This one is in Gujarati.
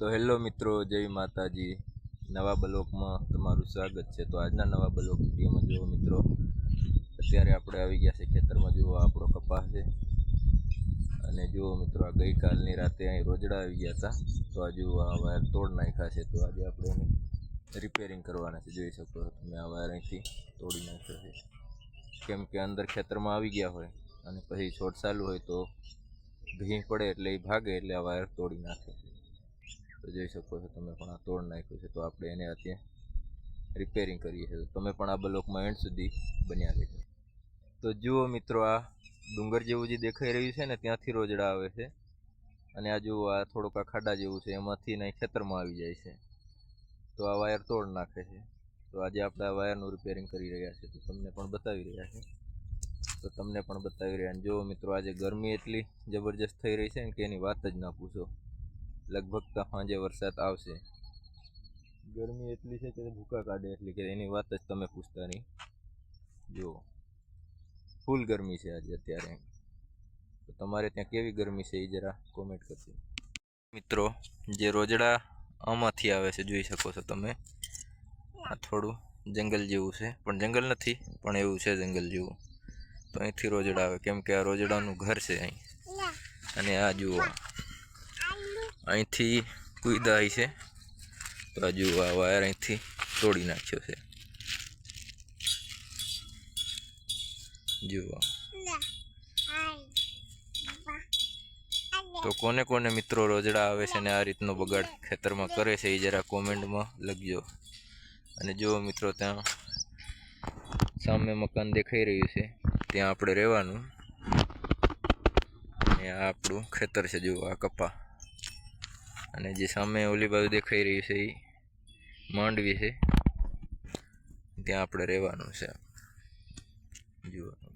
તો હેલો મિત્રો, જય માતાજી. નવા બ્લોકમાં તમારું સ્વાગત છે. તો આજના નવા બ્લોક વિડીયોમાં જુઓ મિત્રો, અત્યારે આપણે આવી ગયા છે ખેતરમાં. જુઓ આપણો કપાસ છે. અને જુઓ મિત્રો, આ ગઈકાલની રાતે અહીં રોજડા આવી ગયા હતા. તો આ જુઓ, આ વાયર તોડ નાખ્યા છે. તો આજે આપણે એને રિપેરિંગ કરવાના છે. જોઈ શકો છો તમે, આ વાયર અહીંથી તોડી નાખ્યો છે. કેમ કે અંદર ખેતરમાં આવી ગયા હોય અને પછી છોડ ચાલુ હોય તો ભીં પડે એટલે એ ભાગે એટલે આ વાયર તોડી નાખે તો જોઈ શકો છો તમે પણ આ તોડ નાખ્યું છે. તો આપણે એને અત્યારે રિપેરિંગ કરીએ છીએ. તમે પણ આ બ્લોકમાં એન્ડ સુધી બન્યા રહેજો. તો જુઓ મિત્રો, આ ડુંગર જેવું જે દેખાઈ રહ્યું છે ને, ત્યાંથી રોજડા આવે છે. અને આ જુઓ, આ થોડુંક આ ખાડા જેવું છે. એમાંથી નહીં ખેતરમાં આવી જાય છે. તો આ વાયર તોડ નાખે છે. તો આજે આપણે આ વાયરનું રિપેરિંગ કરી રહ્યા છીએ. તો તમને પણ બતાવી રહ્યા છે તો તમને પણ બતાવી રહ્યા અને જુઓ મિત્રો, આજે ગરમી એટલી જબરજસ્ત થઈ રહી છે ને કે એની વાત જ ના પૂછો. લગભગ તો સાંજે વરસાદ આવશે. ગરમી એટલી છે કે ભૂકા કાઢે એટલી કે એની વાત જ તમે પૂછતા નહીં. જુઓ ફૂલ ગરમી છે આજે અત્યારે તો તમારે ત્યાં કેવી ગરમી છે એ જરા કોમેન્ટ કરજો. મિત્રો, જે રોજડા આમાંથી આવે છે જોઈ શકો છો તમે. આ થોડું જંગલ જેવું છે. પણ જંગલ નથી, પણ એવું છે જંગલ જેવું. તો અહીંથી રોજડા આવે. કેમ કે આ રોજડાનું ઘર છે અહીં. અને આ જુઓ અહીંથી કુઈદા છે. તો જુઓ આ વાયર અહીંથી તોડી નાખ્યો છે. જુઓ. તો કોને કોને મિત્રો રોજડા આવે છે ને આ રીતનો બગાડ ખેતરમાં કરે છે એ જરા કોમેન્ટમાં લખજો. અને જુઓ મિત્રો ત્યાં સામે મકાન દેખાઈ રહ્યું છે. ત્યાં આપણે રહેવાનું. અને આ આપણું ખેતર છે, જુઓ આ કપા. અને જે સામે ઓલી બાજુ દેખાઈ રહ્યું છે એ માંડવી છે. ત્યાં આપણે રહેવાનું છે. જુઓ.